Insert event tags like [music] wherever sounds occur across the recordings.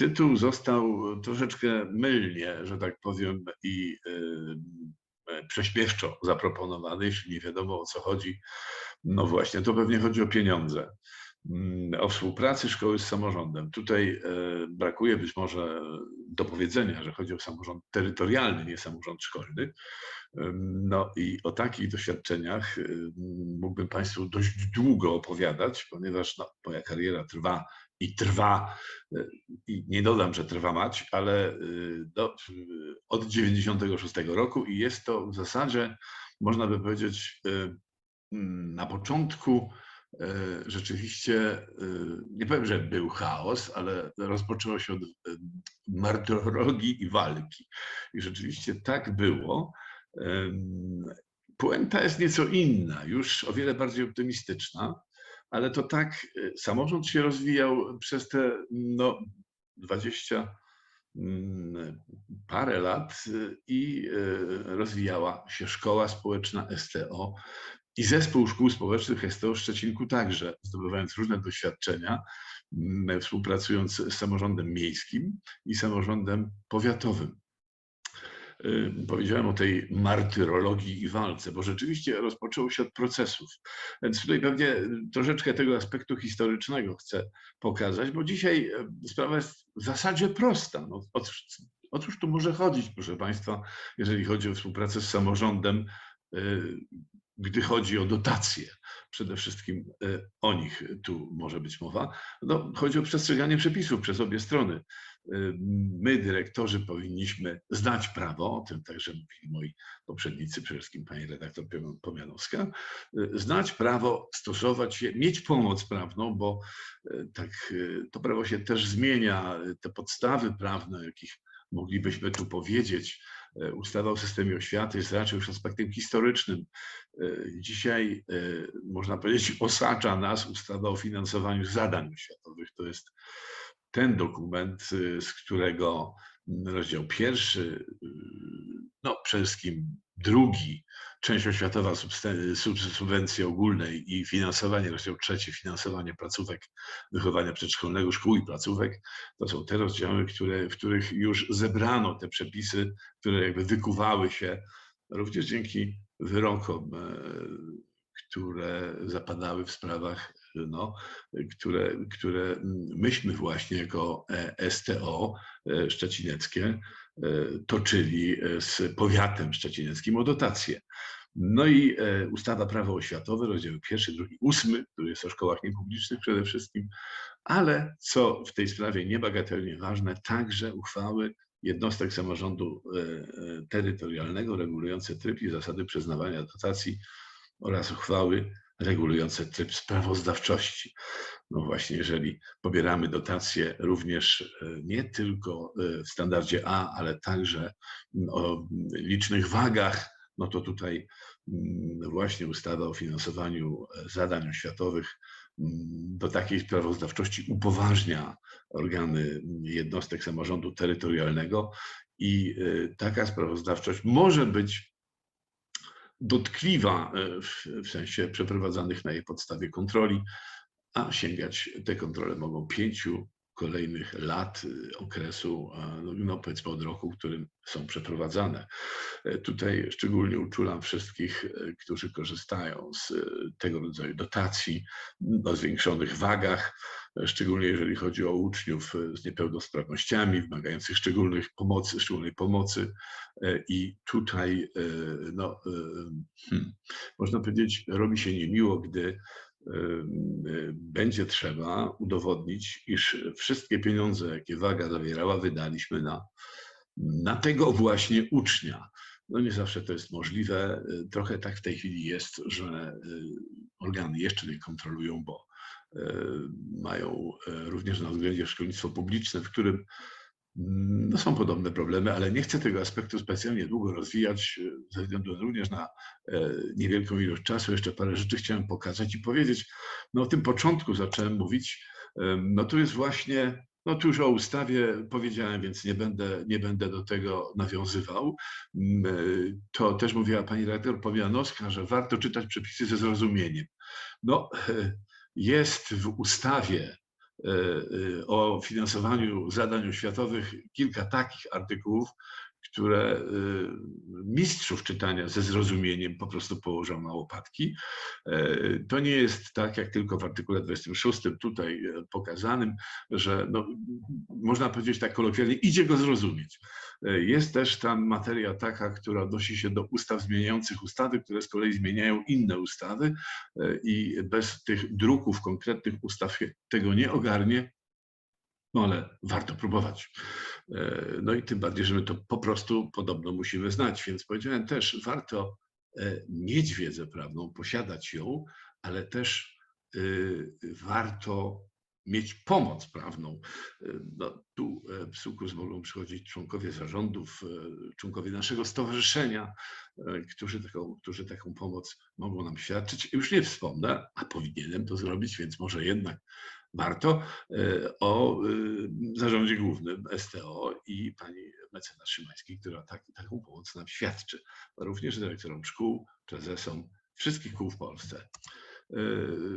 tytuł został troszeczkę mylnie, że tak powiem, i e, prześmiewczo zaproponowany, jeśli nie wiadomo o co chodzi. No właśnie, to pewnie chodzi o pieniądze, mm, o współpracy szkoły z samorządem. Tutaj e, brakuje być może dopowiedzenia, że chodzi o samorząd terytorialny, nie samorząd szkolny. No i o takich doświadczeniach mógłbym Państwu dość długo opowiadać, ponieważ no, moja kariera trwa i trwa, e, i nie dodam, że trwa mać, ale e, do, od 96 roku i jest to w zasadzie, można by powiedzieć, e, na początku rzeczywiście, nie powiem, że był chaos, ale rozpoczęło się od martyrologii i walki. I rzeczywiście tak było. Puenta jest nieco inna, już o wiele bardziej optymistyczna ale to tak, y, samorząd się rozwijał przez te no, 20 mm, parę lat y, i y, rozwijała się szkoła społeczna STO i zespół szkół społecznych STO w Szczecinku także, zdobywając różne doświadczenia, mm, współpracując z samorządem miejskim i samorządem powiatowym. Y, powiedziałem o tej martyrologii i walce, bo rzeczywiście rozpoczęło się od procesów. Więc tutaj pewnie troszeczkę tego aspektu historycznego chcę pokazać, bo dzisiaj y, sprawa jest w zasadzie prosta. No, otóż, tu może chodzić, proszę Państwa, jeżeli chodzi o współpracę z samorządem, y, gdy chodzi o dotacje, przede wszystkim o nich tu może być mowa, no, chodzi o przestrzeganie przepisów przez obie strony my, dyrektorzy, powinniśmy znać prawo, o tym także mówili moi poprzednicy, przede wszystkim pani redaktor Pomianowska, znać prawo, stosować je, mieć pomoc prawną, bo e, tak to prawo się też zmienia, te podstawy prawne, jakich moglibyśmy tu powiedzieć, ustawa o systemie oświaty jest raczej już aspektem historycznym. Dzisiaj, można powiedzieć, osacza nas ustawa o finansowaniu zadań oświatowych. To jest ten dokument, y, z którego rozdział pierwszy, y, no przede wszystkim drugi, część oświatowa subwencji ogólnej i finansowanie, rozdział trzeci, finansowanie placówek wychowania przedszkolnego, szkół i placówek, to są te rozdziały, które, w których już zebrano te przepisy, które jakby wykuwały się również dzięki wyrokom, e, które zapadały w sprawach no, które, które myśmy właśnie jako e, STO e, szczecineckie e, toczyli z powiatem szczecineckim o dotacje. No i ustawa prawo oświatowe, rozdział pierwszy, drugi, ósmy, który jest o szkołach niepublicznych przede wszystkim, ale co w tej sprawie niebagatelnie ważne, także uchwały jednostek samorządu terytorialnego regulujące tryb i zasady przyznawania dotacji oraz uchwały regulujące tryb sprawozdawczości. No właśnie, jeżeli pobieramy dotacje również e, nie tylko e, w standardzie A, ale także o licznych wagach, no to tutaj właśnie ustawa o finansowaniu e, zadań oświatowych do takiej sprawozdawczości upoważnia organy jednostek samorządu terytorialnego i taka sprawozdawczość może być dotkliwa e, w, sensie przeprowadzanych na jej podstawie kontroli, a sięgać te kontrole mogą pięciu kolejnych lat e, okresu, no, no powiedzmy od roku, w którym są przeprowadzane. E, tutaj szczególnie uczulam wszystkich, którzy korzystają z tego rodzaju dotacji o zwiększonych wagach, szczególnie jeżeli chodzi o uczniów z niepełnosprawnościami, wymagających szczególnych pomocy, szczególnej pomocy. E, I tutaj, e, no, e, hmm, można powiedzieć, robi się niemiło, gdy będzie trzeba udowodnić, iż wszystkie pieniądze, jakie waga zawierała, wydaliśmy na, na tego właśnie ucznia. No nie zawsze to jest możliwe. Trochę tak w tej chwili jest, że organy jeszcze nie kontrolują, bo mają również na względzie szkolnictwo publiczne, w którym no są podobne problemy, ale nie chcę tego aspektu specjalnie długo rozwijać, e, ze względu również na niewielką ilość czasu. Jeszcze parę rzeczy chciałem pokazać i powiedzieć. No o tym początku zacząłem mówić. No tu jest właśnie, no tu już o ustawie powiedziałem, więc nie będę, nie będę do tego nawiązywał. Mm, to też mówiła pani redaktor Powianowska, że warto czytać przepisy ze zrozumieniem. No jest w ustawie o finansowaniu zadań oświatowych kilka takich artykułów, które y, mistrzów czytania ze zrozumieniem po prostu położą na łopatki. E, to nie jest tak, jak tylko w artykule 26 tutaj e, pokazanym, że no, można powiedzieć tak kolokwialnie, idzie go zrozumieć. E, jest też tam materia taka, która odnosi się do ustaw zmieniających ustawy, które z kolei zmieniają inne ustawy i bez tych druków konkretnych ustaw tego nie ogarnie, no ale warto próbować. E, no i tym bardziej, że my to po prostu podobno musimy znać, więc powiedziałem też, warto e, mieć wiedzę prawną, posiadać ją, ale też e, warto mieć pomoc prawną. No, tu w Sukus mogą przychodzić członkowie zarządów, członkowie naszego stowarzyszenia, którzy taką, którzy taką pomoc mogą nam świadczyć. Już nie wspomnę, a powinienem to zrobić, więc może jednak warto, e, o e, zarządzie głównym STO i pani mecenas Szymańskiej, która tak, taką pomoc nam świadczy. Również dyrektorom szkół, prezesom wszystkich kół w Polsce. E,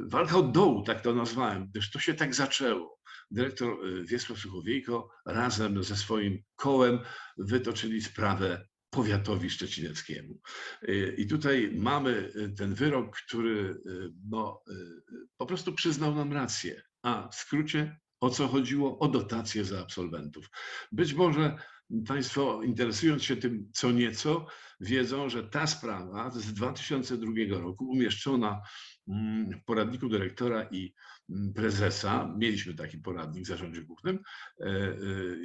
walka od dołu, tak to nazwałem, gdyż to się tak zaczęło. Dyrektor Wiesław Suchowiejko razem ze swoim kołem wytoczyli sprawę powiatowi szczecineckiemu. I tutaj mamy ten wyrok, który no, po prostu przyznał nam rację. A w skrócie, o co chodziło? O dotacje za absolwentów. Być może Państwo, interesując się tym co nieco, wiedzą, że ta sprawa z 2002 roku umieszczona mm, w poradniku dyrektora i mm, prezesa, mieliśmy taki poradnik w zarządzie głównym, e, e,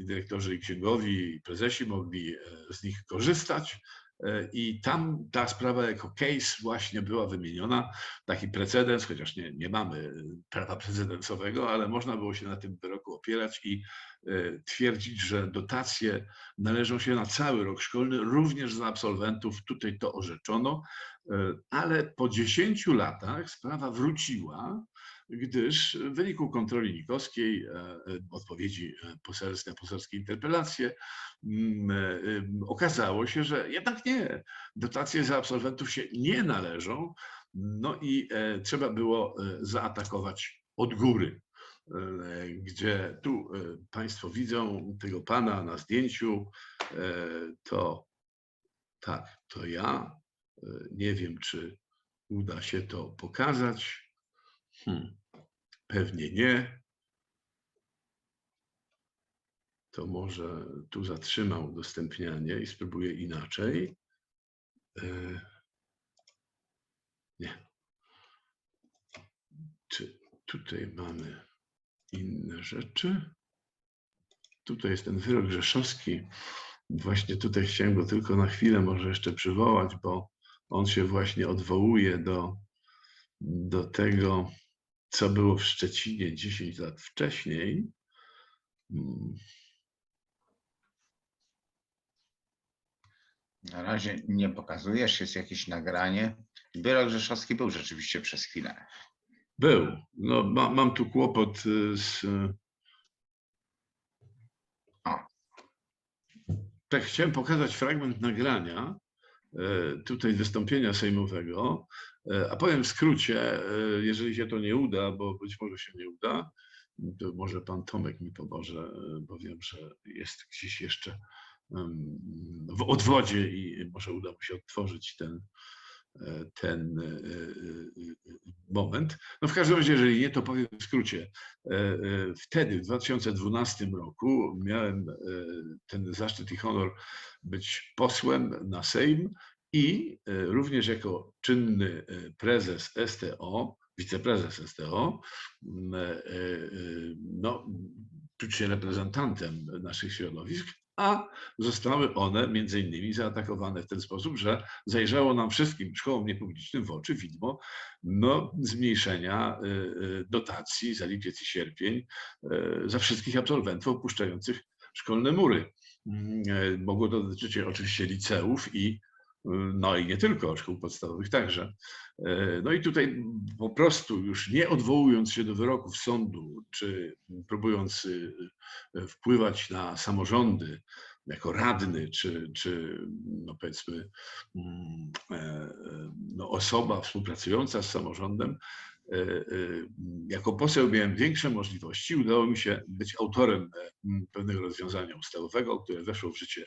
dyrektorzy i księgowi i prezesi mogli e, z nich korzystać. E, I tam ta sprawa jako case właśnie była wymieniona, taki precedens, chociaż nie, nie mamy prawa precedensowego, ale można było się na tym wyroku opierać i e, twierdzić, że dotacje należą się na cały rok szkolny, również za absolwentów. Tutaj to orzeczono, e, ale po 10 latach sprawa wróciła gdyż w wyniku kontroli nikowskiej, e, e, odpowiedzi e, poselskie na poselskie interpelacje, mm, okazało się, że jednak nie, dotacje za absolwentów się nie należą, no i trzeba było zaatakować od góry gdzie tu Państwo widzą tego pana na zdjęciu, to tak, to ja. Nie wiem, czy uda się to pokazać. Hmm, pewnie nie. To może tu zatrzymam udostępnianie i spróbuję inaczej. E, nie. Czy tutaj mamy inne rzeczy? Tutaj jest ten wyrok Rzeszowski. Właśnie tutaj chciałem go tylko na chwilę może jeszcze przywołać, bo on się właśnie odwołuje do, do tego, co było w Szczecinie 10 lat wcześniej. Hmm. Na razie nie pokazujesz, jest jakieś nagranie. Wyrok Rzeszowski był rzeczywiście przez chwilę. Był. No, ma, mam tu kłopot y, z. O. Tak, chciałem pokazać fragment nagrania, y, tutaj wystąpienia sejmowego, E, a powiem w skrócie, e, jeżeli się to nie uda, bo być może się nie uda, to może pan Tomek mi pomoże, e, bo wiem, że jest gdzieś jeszcze w odwodzie i może uda mu się odtworzyć ten, ten moment. No w każdym razie, jeżeli nie, to powiem w skrócie. Wtedy, w 2012 roku, miałem ten zaszczyt i honor być posłem na Sejm i e, również jako czynny e, prezes STO, wiceprezes STO, e, no, czuć się reprezentantem naszych środowisk, a zostały one między innymi zaatakowane w ten sposób, że zajrzało nam wszystkim szkołom niepublicznym w oczy widmo no, zmniejszenia dotacji za lipiec i sierpień za wszystkich absolwentów opuszczających szkolne mury. Mm, mogło to dotyczyć oczywiście liceów i no i nie tylko, szkół podstawowych także. E, no i tutaj po prostu już nie odwołując się do wyroków sądu, czy próbując y, y, wpływać na samorządy jako radny, czy, czy no powiedzmy mm, e, no osoba współpracująca z samorządem, e, e, jako poseł miałem większe możliwości. Udało mi się być autorem e, pewnego rozwiązania ustawowego, które weszło w życie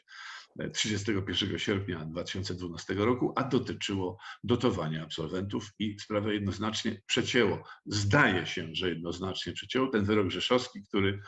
e, 31 sierpnia 2012 roku, a dotyczyło dotowania absolwentów i sprawę jednoznacznie przecięło. Zdaje się, że jednoznacznie przecięło. Ten wyrok rzeszowski, który,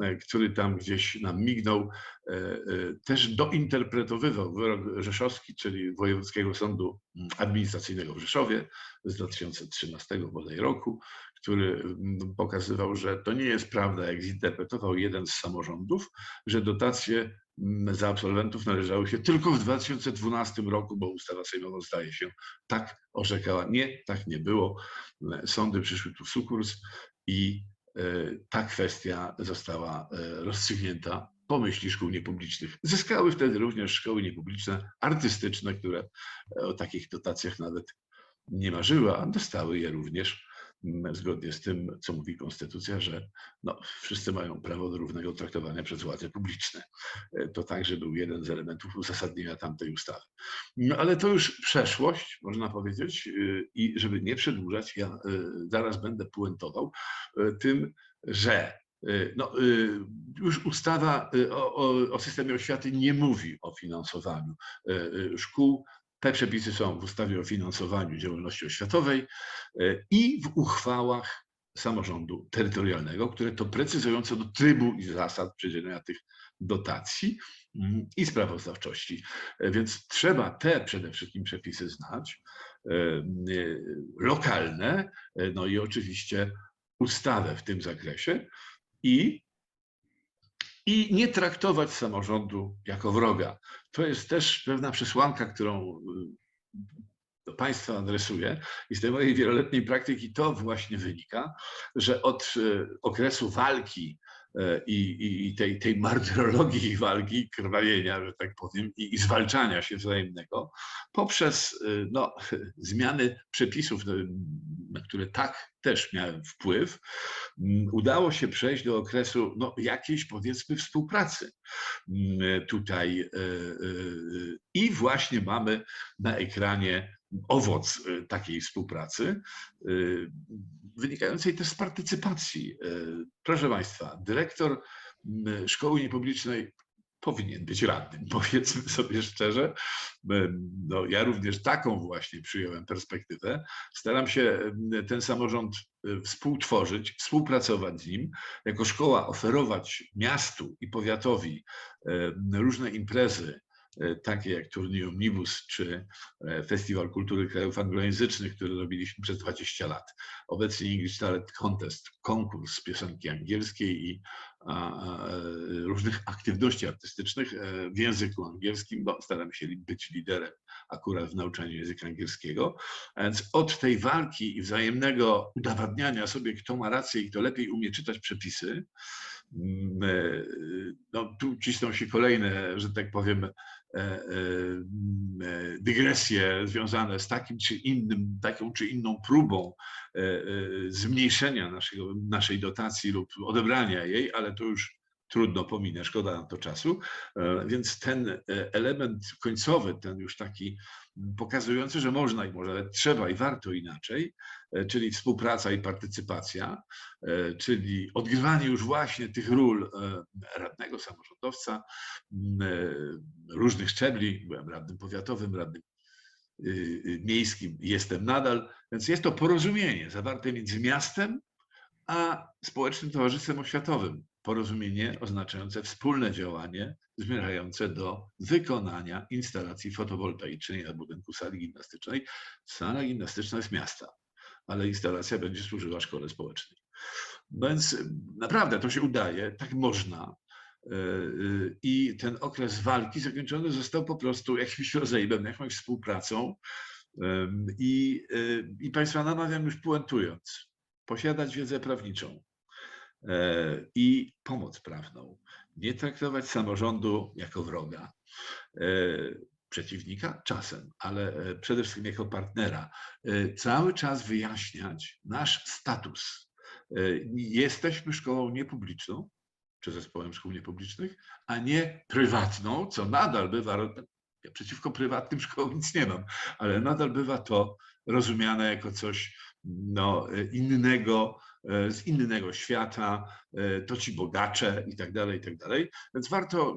e, który tam gdzieś nam mignął, e, e, też dointerpretowywał wyrok rzeszowski, czyli Wojewódzkiego Sądu Administracyjnego w Rzeszowie z 2013 bodaj roku, który mm, pokazywał, że to nie jest prawda, jak zinterpretował jeden z samorządów, że dotacje mm, za absolwentów należały się tylko w 2012 roku, bo ustawa sejmowa zdaje się tak orzekała. Nie, tak nie było. Sądy przyszły tu w sukurs i e, ta kwestia została e, rozstrzygnięta po myśli szkół niepublicznych. Zyskały wtedy również szkoły niepubliczne, artystyczne, które o takich dotacjach nawet nie marzyły, a dostały je również zgodnie z tym, co mówi konstytucja, że no, wszyscy mają prawo do równego traktowania przez władze publiczne. E, To także był jeden z elementów uzasadnienia tamtej ustawy. No ale to już przeszłość, można powiedzieć, y, i żeby nie przedłużać, ja zaraz będę puentował tym, że no, y, już ustawa y, o, o, o systemie oświaty nie mówi o finansowaniu szkół. Te przepisy są w ustawie o finansowaniu działalności oświatowej i w uchwałach samorządu terytorialnego, które to precyzują co do trybu i zasad przydzielenia tych dotacji mm, i sprawozdawczości. E, Więc trzeba te przede wszystkim przepisy znać, e, e, lokalne, e, no i oczywiście ustawę w tym zakresie i, i nie traktować samorządu jako wroga. To jest też pewna przesłanka, którą y, do Państwa adresuję i z tej mojej wieloletniej praktyki to właśnie wynika, że od e, okresu walki i, i, i tej, tej martyrologii walki, krwawienia, że tak powiem, i, i zwalczania się wzajemnego, poprzez e, no, [laughs] zmiany przepisów, no, na które tak też miałem wpływ, udało się przejść do okresu no, jakiejś powiedzmy współpracy tutaj e, e, i właśnie mamy na ekranie owoc e, takiej współpracy, e, wynikającej też z partycypacji. E, Proszę Państwa, dyrektor szkoły niepublicznej powinien być radnym, [laughs] powiedzmy sobie szczerze. No, ja również taką właśnie przyjąłem perspektywę. Staram się ten samorząd współtworzyć, współpracować z nim, jako szkoła oferować miastu i powiatowi różne imprezy, takie jak turniej Omnibus czy e, Festiwal Kultury Krajów Anglojęzycznych, który robiliśmy przez 20 lat. Obecnie English Talent Contest, konkurs piosenki angielskiej i e, różnych aktywności artystycznych e, w języku angielskim, bo staram się być liderem akurat w nauczaniu języka angielskiego. Więc od tej walki i wzajemnego udowadniania sobie, kto ma rację i kto lepiej umie czytać przepisy, mm, e, no, tu cisną się kolejne, że tak powiem, e, e, e, dygresje związane z takim czy innym, taką czy inną próbą e, e, zmniejszenia naszego, naszej dotacji lub odebrania jej, ale to już trudno pominę, szkoda na to czasu. E, Więc ten e, element końcowy, ten już taki pokazujący, że można i może trzeba i warto inaczej, e, czyli współpraca i partycypacja, czyli odgrywanie już właśnie tych ról radnego, samorządowca, różnych szczebli. Byłem radnym powiatowym, radnym y, y, miejskim, jestem nadal, więc jest to porozumienie zawarte między miastem a społecznym towarzystwem oświatowym. Porozumienie oznaczające wspólne działanie zmierzające do wykonania instalacji fotowoltaicznej na budynku sali gimnastycznej. Sala gimnastyczna jest miasta, ale instalacja będzie służyła szkole społecznej. Więc naprawdę to się udaje, tak można. Y, y, I ten okres walki zakończony został po prostu jakimś [laughs] rozejmem, jakąś współpracą. I, y, I Państwa namawiam już puentując, posiadać wiedzę prawniczą e, i pomoc prawną. Nie traktować samorządu jako wroga. E, Przeciwnika czasem, ale e, przede wszystkim jako partnera. Cały czas wyjaśniać nasz status. Jesteśmy szkołą niepubliczną, czy zespołem szkół niepublicznych, a nie prywatną, co nadal bywa. Ja przeciwko prywatnym [laughs] szkołom nic nie mam, ale nadal bywa to rozumiane jako coś no, innego, e, z innego świata, e, to ci bogacze i tak dalej, i tak dalej. Więc warto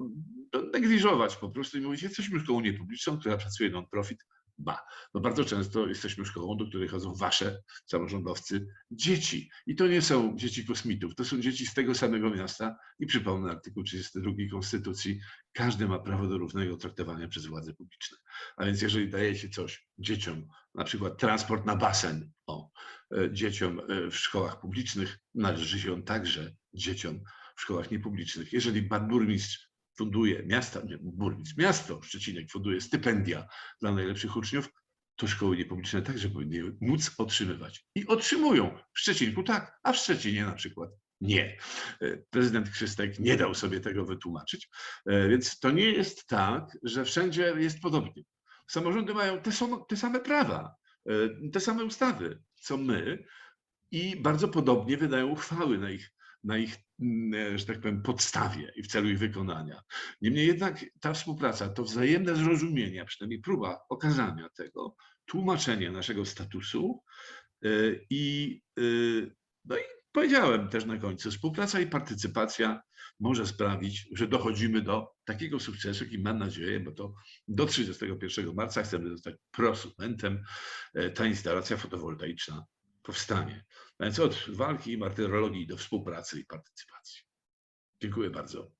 to negliżować po prostu i mówić, jesteśmy szkołą niepubliczną, która pracuje non-profit, ba. No bardzo często jesteśmy szkołą, do której chodzą wasze samorządowcy dzieci. I to nie są dzieci kosmitów, to są dzieci z tego samego miasta. I przypomnę artykuł 32 Konstytucji, każdy ma prawo do równego traktowania przez władze publiczne. A więc jeżeli daje się coś dzieciom, na przykład transport na basen, o, e, dzieciom e, w szkołach publicznych, należy się on także dzieciom w szkołach niepublicznych. Jeżeli pan burmistrz funduje miasta, nie, burmistrz, miasto Szczecinek funduje stypendia dla najlepszych uczniów, to szkoły niepubliczne także powinny móc otrzymywać. I otrzymują. W Szczecinku tak, a w Szczecinie na przykład nie. E, Prezydent Krzystek nie dał sobie tego wytłumaczyć, więc to nie jest tak, że wszędzie jest podobnie. Samorządy mają te, są, te same prawa, e, te same ustawy, co my i bardzo podobnie wydają uchwały na ich, na ich, mm, że tak powiem, podstawie i w celu ich wykonania. Niemniej jednak ta współpraca, to wzajemne zrozumienie, przynajmniej próba okazania tego, tłumaczenia naszego statusu y, i, no i powiedziałem też na końcu, współpraca i partycypacja może sprawić, że dochodzimy do takiego sukcesu, i mam nadzieję, bo to do 31 marca chcemy zostać prosumentem, y, ta instalacja fotowoltaiczna powstanie. Więc od walki i martyrologii do współpracy i partycypacji. Dziękuję bardzo.